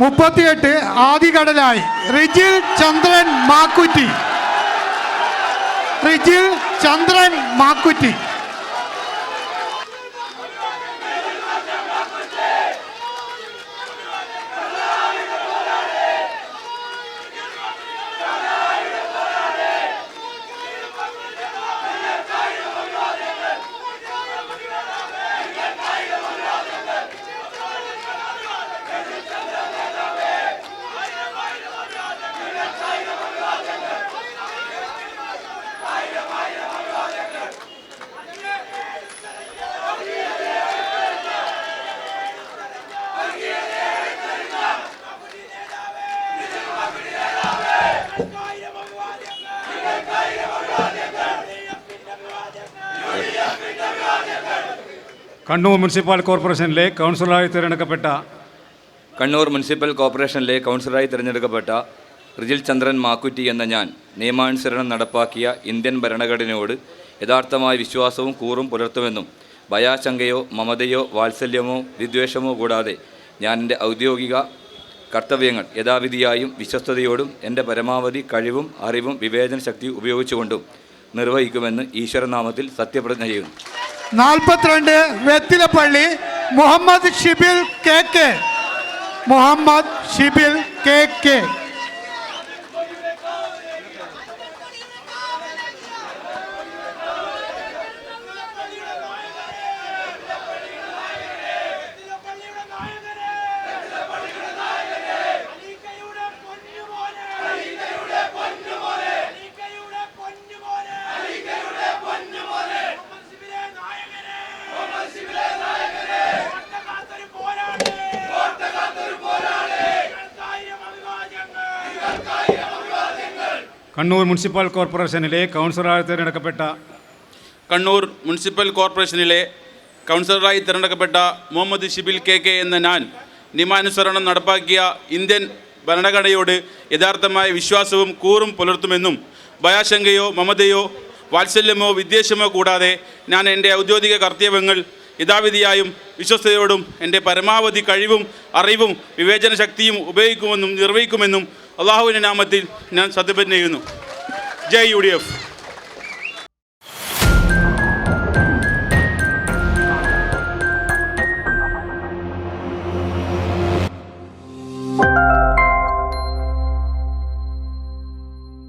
മുപ്പത്തിയെട്ട് ആദികടലായി. റിജിൽ ചന്ദ്രൻ മാക്കുറ്റി. റിജിൽ ചന്ദ്രൻ മാക്കുറ്റി. കണ്ണൂർ മുനിസിപ്പൽ കോർപ്പറേഷനിലെ കൗൺസിലറായി തിരഞ്ഞെടുക്കപ്പെട്ട കണ്ണൂർ മുനിസിപ്പൽ കോർപ്പറേഷനിലെ കൗൺസിലറായി തിരഞ്ഞെടുക്കപ്പെട്ട റിജിൽ ചന്ദ്രൻ മാക്കുറ്റി എന്ന ഞാൻ നിയമാനുസരണം നടപ്പാക്കിയ ഇന്ത്യൻ ഭരണഘടനയോട് യഥാർത്ഥമായ വിശ്വാസവും കൂറും പുലർത്തുമെന്നും ഭയാശങ്കയോ മമതയോ വാത്സല്യമോ വിദ്വേഷമോ കൂടാതെ ഞാൻ എന്റെ ഔദ്യോഗിക കർത്തവ്യങ്ങൾ യഥാവിധിയായും വിശ്വസ്തയോടും എന്റെ പരമാവധി കഴിവും അറിവും വിവേചന ശക്തി ഉപയോഗിച്ചുകൊണ്ടും നിർവഹിക്കുമെന്ന് ഈശ്വരനാമത്തിൽ സത്യപ്രതിജ്ഞ ചെയ്യുന്നു. നാൽപ്പത്തിരണ്ട് Vethilappally Muhammad Shibil K K. Muhammad Shibil K K. Kannur municipal കോർപ്പറേഷനിലെ കൗൺസിലറായി തിരഞ്ഞെടുക്കപ്പെട്ട കണ്ണൂർ മുനിസിപ്പൽ കോർപ്പറേഷനിലെ കൗൺസിലറായി തിരഞ്ഞെടുക്കപ്പെട്ട മുഹമ്മദ് ഷിബിൽ കെ കെ എന്ന ഞാൻ നിയമാനുസരണം നടപ്പാക്കിയ ഇന്ത്യൻ ഭരണഘടനയോട് യഥാർത്ഥമായ വിശ്വാസവും കൂറും പുലർത്തുമെന്നും ഭയാശങ്കയോ മമതയോ വാത്സല്യമോ വിദ്വേഷമോ കൂടാതെ ഞാൻ എന്റെ ഔദ്യോഗിക കർത്തവ്യങ്ങൾ യഥാവിധിയായും വിശ്വസ്തയോടും എന്റെ പരമാവധി കഴിവും അറിവും വിവേചന ശക്തിയും ഉപയോഗിക്കുമെന്നും നിർവഹിക്കുമെന്നും അള്ളാഹുവിന്റെ നാമത്തിൽ ഞാൻ സത്യപ്രതിജ്ഞ ചെയ്യുന്നു. ജയ് യു ഡി എഫ്